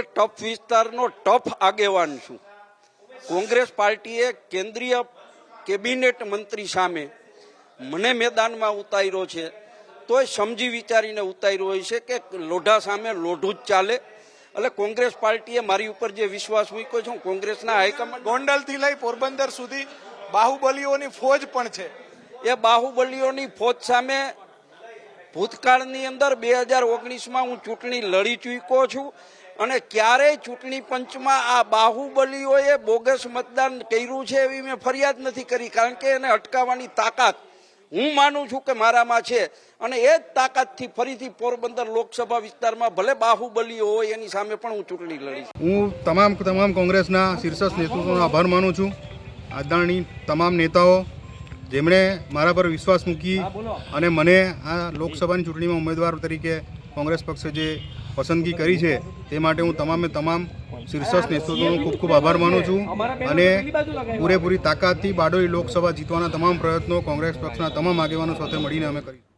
એ tough વિસ્તારનો tough આગેવાન છું. કોંગ્રેસ પાર્ટીએ કેન્દ્રીય કેબિનેટ મંત્રી સામે મને મેદાનમાં ઉતાર્યો છે. તોય સમજી વિચારીને ઉતાર્યો હોય છે કે લોઢા સામે લોઢું જ ચાલે. એટલે કોંગ્રેસ પાર્ટીએ મારી ઉપર જે વિશ્વાસ મૂક્યો છે હું કોંગ્રેસના હાઈકમાન્ડ ગોંડલથી લઈ પોરબંદર સુધી બાહુબલીઓની ફોજ પણ છે. એ બાહુબલીઓની ફોજ સામે ભૂતકાળની અંદર બે હજાર ઓગણીસમાં હું ચૂંટણી લડી ચૂક્યો છું અને ક્યારેય ચૂંટણી પંચમાં આ બાહુબલીઓએ બોગસ મતદાન કર્યું છે એવી મેં ફરિયાદ નથી કરી, કારણ કે એને અટકાવવાની તાકાત હું માનું છું કે મારામાં છે. અને એ જ તાકાતથી ફરીથી પોરબંદર લોકસભા વિસ્તારમાં ભલે બાહુબલીઓ હોય, એની સામે પણ હું ચૂંટણી લડીશ હું તમામ તમામ કોંગ્રેસના શીર્ષ નેતૃત્વનો આભાર માનું છું. આદાણી તમામ નેતાઓ જેમણે મારા પર વિશ્વાસ મૂકી અને મને આ લોકસભાની ચૂંટણીમાં ઉમેદવાર તરીકે કોંગ્રેસ પક્ષે જે પસંદગી કરી છે તે માટે હું તમામે તમામ શીર્ષસ્થ નેતૃત્વનો ખૂબ ખૂબ આભાર માનું છું અને પૂરેપૂરી તાકાતથી બારડોલી લોકસભા જીતવાના તમામ પ્રયત્નો કોંગ્રેસ પક્ષના તમામ આગેવાનો સાથે મળીને અમે કરી